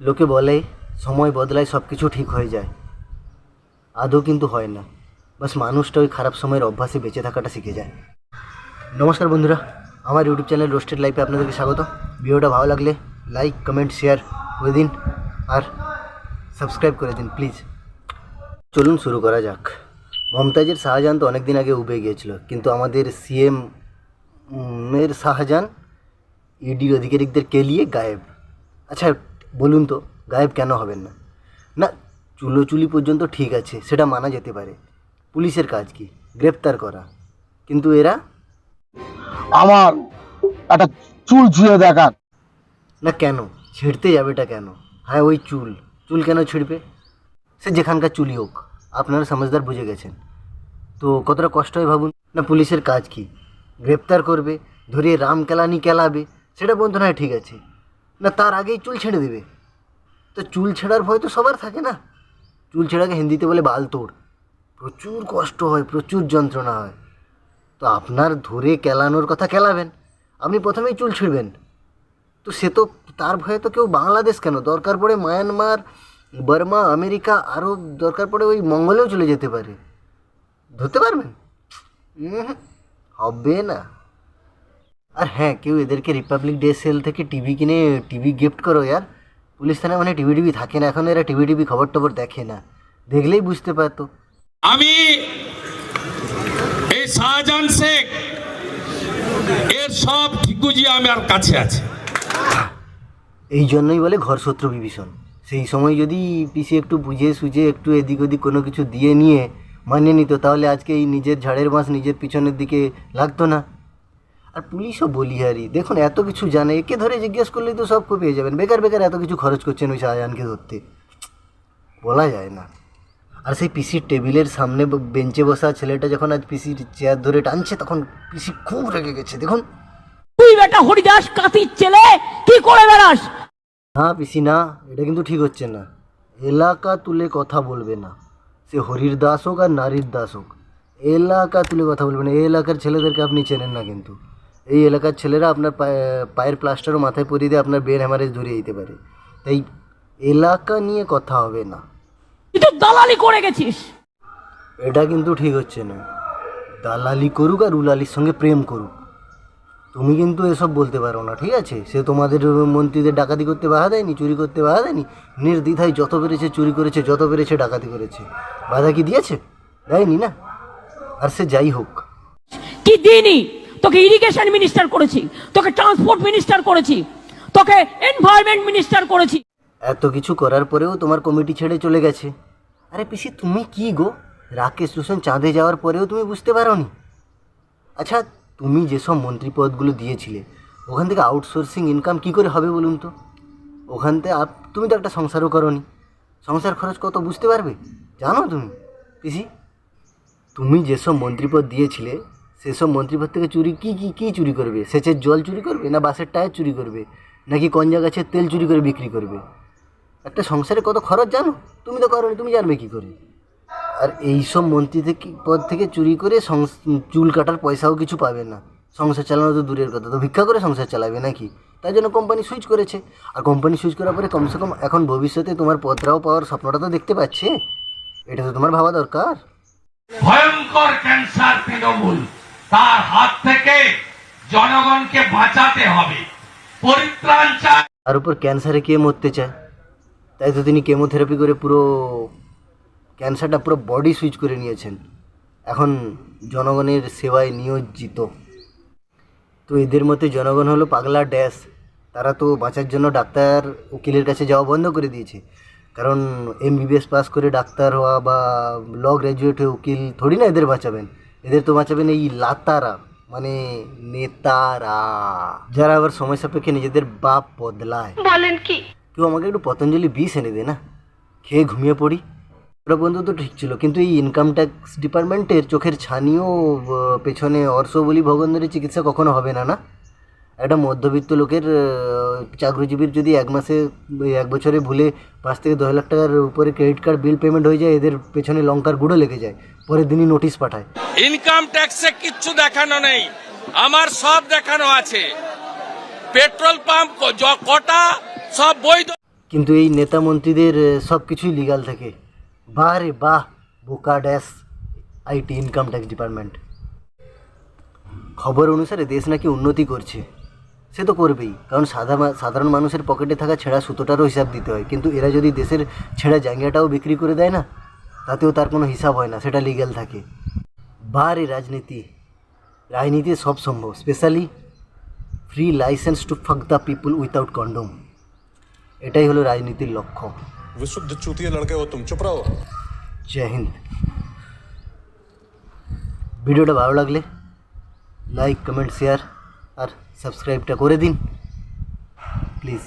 লোকে বলে, সময় বদলায় সব কিছু ঠিক হয়ে যায়। আদৌ কিন্তু হয় না। বাস মানুষটা ওই খারাপ সময়ের অভ্যাসে বেঁচে থাকাটা শিখে যায়। নমস্কার বন্ধুরা, আমার ইউটিউব চ্যানেল রোস্টেড লাইফে আপনাদেরকে স্বাগত। ভিডিওটা ভালো লাগলে লাইক কমেন্ট শেয়ার করে দিন আর সাবস্ক্রাইব করে দিন প্লিজ চলুন শুরু করা যাক। মমতাজের শাহজাহান তো অনেক দিন আগে উবে গিয়েছিল, কিন্তু আমাদের সিএম এর শাহজাহান ইডি আধিকারিকদের কেলিয়ে গায়েব। আচ্ছা বলুন তো গায়েব কেন হবেন না? না চুলোচুলি পর্যন্ত ঠিক আছে সেটা মানা যেতে পারে। পুলিশের কাজ কি? গ্রেপ্তার করা। কিন্তু এরা? আমার একটা চুল ছুঁয়ে দেখান। না কেন? ছিঁড়তে যাবেটা কেন? হ্যাঁ ওই চুল। চুল কেন ছিঁড়বে? সে যেখানকার চুলি হোক আপনারা সমঝদার বুঝে গেছেন। তো কতটা কষ্ট হয় ভাবুন? না পুলিশের কাজ কি? গ্রেপ্তার করবে ধরিয়ে রাম কেলানি কেলাবে সেটা বন্ধু নয় ঠিক আছে। না তার আগেই চুল ছেড়ে দেবে। তো চুল ছেঁড়ার ভয় তো সবার থাকে না। চুল ছেঁড়াকে হিন্দিতে বলে বাল তোড় প্রচুর কষ্ট হয়, প্রচুর যন্ত্রণা হয়। তো আপনার ধরে কেলানোর কথা কেলাবেন, আপনি প্রথমেই চুল ছিঁড়বেন। তো সে তো, তার ভয়ে তো কেউ বাংলাদেশ কেন? দরকার পড়ে মায়ানমার, বার্মা, আমেরিকা, আরও দরকার পড়ে ওই মঙ্গলেও চলে যেতে পারে। ধরতে পারবেন? হবে না। আর হ্যাঁ কেউ এদেরকে রিপাবলিক ডে সেল থেকে টিভি কিনে টিভি গিফট করো, ইয়ার। পুলিশ থানায় মানে টিভি টিভি থাকে না এখন এরা টিভি টিভি খবর টবর দেখে না। দেখলেই বুঝতে পারতো। আমি এই শাহজাহান শেখ এর সব ঠিকুজি আমার কাছে আছে। এই জন্যই বলে ঘর শত্রু বিভীষণ। সেই সময় যদি পিসি একটু বুঝে সুঝে একটু এদিক ওদিক কোনো কিছু দিয়ে নিয়ে মানিয়ে নিত তাহলে আজকে এই নিজের ঝাড়ের বাঁশ নিজের পিছনের দিকে লাগতো না। আর পুলিশও বলিহারি। দেখুন এত কিছু জানে একে ধরে জিজ্ঞেস করলেই তো সব পেয়ে যাবেন। বেকার বেকার এত কিছু খরচ করছেন ওই শাহজাহানকে ধরতে। বলা যায় না। আর সেই পিসির টেবিলের সামনে বেঞ্চে বসা ছেলেটা যখন আজ পিসির চেয়ার ধরে টানছে তখন পিসি খুব রেগে গেছে। দেখুন। তুই বেটা হরিদাস কাতির ছেলে কি করে বেড়াস? না পিসি না এটা কিন্তু ঠিক হচ্ছে না। এলাকা তুলে কথা বলবে না। সে হরির দাস হোক আর নারীর দাস হোক। এলাকা তুলে কথা বলবে না। এলাকার ছেলেদেরকে আপনি চেনেন না কিন্তু। এই এলাকার ছেলেরা আপনার পায়ে- পায়ের প্লাস্টারও মাথায় পরিয়ে দিয়ে আপনার ব্রেন হ্যামারেজ ধরিয়ে দিতে পারে। তাই এলাকা নিয়ে কথা হবে না। তুই দালালি করে গেছিস। এটা কিন্তু ঠিক হচ্ছে না। দালালি করুক আর উলালির সঙ্গে প্রেম করুক। তুমি কিন্তু এসব বলতে পারো না ঠিক আছে? সে তোমাদের মন্ত্রীদের ডাকাতি করতে বাধা দেয়নি চুরি করতে বাধা দেয়নি। নির্দ্বিধায় যত পেরেছে চুরি করেছে যত পেরেছে ডাকাতি করেছে। বাধা কি দিয়েছে? দেয়নি না? আর সে যাই হোক। কি দিনই তোকে ইরিগেশন মিনিস্টার করেছি, তোকে ট্রান্সপোর্ট মিনিস্টার করেছি, তোকে এনভায়রনমেন্ট মিনিস্টার করেছি। এত কিছু করার পরেও তোমার কমিটি ছেড়ে চলে গেছে। আরে পিসি, তুমি কি গো? রাকেশ রোশন চাঁদে যাওয়ার পরেও তুমি বুঝতে পারোনি। আচ্ছা তুমি যেসব মন্ত্রী পদগুলো দিয়েছিলে, ওখান থেকে আউটসোর্সিং ইনকাম কি করে হবে বলুন তো? ওখান থেকে তুমি তো একটা সংসারও করনি। সংসার খরচ কত বুঝতে পারবে? জানো তুমি? পিসি, তুমি যেসব মন্ত্রীপদ দিয়েছিলে সেসব মন্ত্রীপদ থেকে চুরি, কি কি কি চুরি করবে? সেচের জল চুরি করবে না বাসের টায়ার চুরি করবে? নাকি কঞ্জা গাছের তেল চুরি করে বিক্রি করবে? একটা সংসারে কত খরচ জানো? তুমি তো করো তুমি জানবে কি করে? আর এই সব মন্ত্রী থেকে, পদ থেকে চুরি করে চুল কাটার পয়সাও কিছু পাবে না। সংসার চালানো তো দূরের কথা, তো ভিক্ষা করে সংসার চালাবে নাকি? তাই জন্য কোম্পানি সুইচ করেছে। আর কোম্পানি সুইচ করার পরে কমসে কম এখন ভবিষ্যতে তোমার পদরাও পাওয়ার স্বপ্নটা তো দেখতে পাচ্ছে। এটা তো তোমার ভাবা দরকার। ভয়ঙ্কর ক্যান্সার তৃণমূল। তার হাত থেকে জনগণকে বাঁচাতে হবে। পরিত্রাণ চায় তার উপর ক্যান্সারে কে মরতে চায়? তাই তো তিনি কেমোথেরাপি করে পুরো ক্যান্সারটা পুরো বডি সুইচ করে নিয়েছেন। এখন জনগণের সেবায় নিয়োজিত। তো এদের মধ্যে জনগণ হলো পাগলা ড্যাশ। তারা তো বাঁচার জন্য ডাক্তার উকিলের কাছে যাওয়া বন্ধ করে দিয়েছে। কারণ এমবিবিএস পাস করে ডাক্তার হওয়া বা ল গ্র্যাজুয়েট হয়ে উকিল, থোড়ি না এদের বাঁচাবেন। এদের তো বাঁচাবেন এই লাতারা মানে নেতারা যারা আবার সময় সাপেক্ষে নিজেদের বাপ বদলায়। বলেন কি? কেউ আমাকে একটু পতঞ্জলি বিষ এনে দে না খেয়ে ঘুমিয়ে পড়ি। ওটা বন্ধু তো ঠিক ছিল কিন্তু এই ইনকাম ট্যাক্স ডিপার্টমেন্টের চোখের ছানিও পেছনে অর্শ বলি ভগন্দরের চিকিৎসা কখনো হবে না না? একটা মধ্যবিত্ত লোকের চাকরিজীবীর যদি এক মাসে এক বছরে ভুলে পাঁচ থেকে দশ লাখ টাকার উপরে ক্রেডিট কার্ড বিল পেমেন্ট হয়ে যায় এদের পেছনে লঙ্কার গুঁড়ো লেগে যায় পরের দিনই নোটিশ পাঠায়। ইনকাম ট্যাক্সে কিচ্ছু দেখানো নেই। আমার সব দেখানো আছে। পেট্রোল পাম্প কটা, সব বৈধ কিন্তু এই নেতা মন্ত্রীদের সব কিছুই লিগাল থাকে। বাহ রে বাহ, বোকা dash IT income tax department. খবর অনুসারে দেশ নাকি উন্নতি করছে। সে তো করবেই, কারণ সাধারণ মানুষের পকেটে থাকা ছেঁড়া সুতোটারও হিসাব দিতে হয়। কিন্তু এরা যদি দেশের ছেঁড়া জায়গাটাও বিক্রি করে দেয় না, তাতেও তার কোনো হিসাব হয় না, সেটা লিগ্যাল থাকে। বার এ রাজনীতি। রাজনীতি সব সম্ভব specially free licence to fuck the people without condom এটাই হলো রাজনীতির লক্ষ্য। বিশুদ্ধ চুতিয়া লড়কে ও তুমি চুপ রাও জয় হিন্দ। ভিডিওটা ভালো লাগলে লাইক কমেন্ট শেয়ার আর সাবস্ক্রাইবটা করে দিন। প্লিজ